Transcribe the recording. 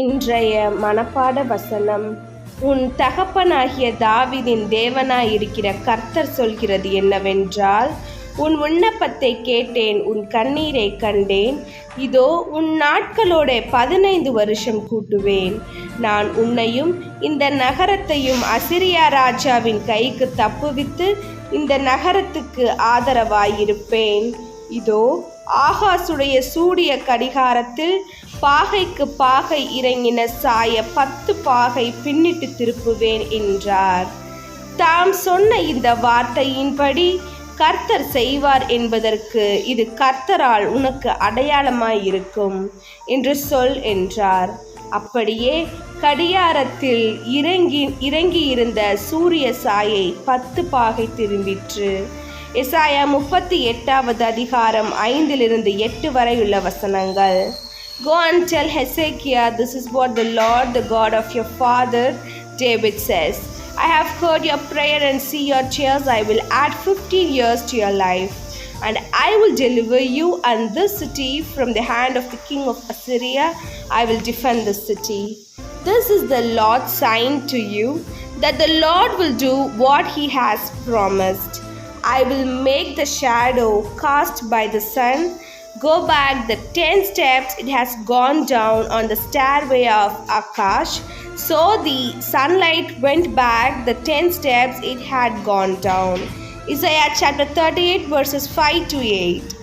இன்றைய மனப்பாட வசனம் உன் தகப்பனாகிய தாவிதின் தேவனாயிருக்கிற கர்த்தர் சொல்கிறது என்னவென்றால் உன் விண்ணப்பத்தை கேட்டேன் உன் கண்ணீரை கண்டேன். இதோ உன் நாட்களோட பதினைந்து வருஷம் கூட்டுவேன். நான் உன்னையும் இந்த நகரத்தையும் அசிரியா ராஜாவின் கைக்கு தப்புவித்து இந்த நகரத்துக்கு ஆதரவாயிருப்பேன். இதோ ஆகாசுடைய சூடிய கடிகாரத்தில் பாகைக்கு பாகை இறங்கின சாய பத்து பாகை பின்னிட்டு திருப்புவேன் என்றார். தாம் சொன்ன இந்த வார்த்தையின்படி கர்த்தர் செய்வார் என்பதற்கு இது கர்த்தரால் உனக்கு அடையாளமாயிருக்கும் என்று சொல் என்றார். அப்படியே கடியாரத்தில் இறங்கி இறங்கியிருந்த சூரிய சாயை பத்து பாகை திரும்பிற்று. எசாயா முப்பத்தி எட்டாவது அதிகாரம் ஐந்திலிருந்து எட்டு வரையுள்ள வசனங்கள். Go and tell Hezekiah, this is what the Lord, the God of your father David says. I have heard your prayer and see your tears. I will add 15 years to your life. And I will deliver you and this city from the hand of the king of Assyria. I will defend the city. This is the Lord's sign to you that the Lord will do what he has promised. I will make the shadow cast by the sun go back the ten steps it has gone down on the stairway of Akash. So the sunlight went back the ten steps it had gone down. Isaiah chapter 38, verses 5 to 8.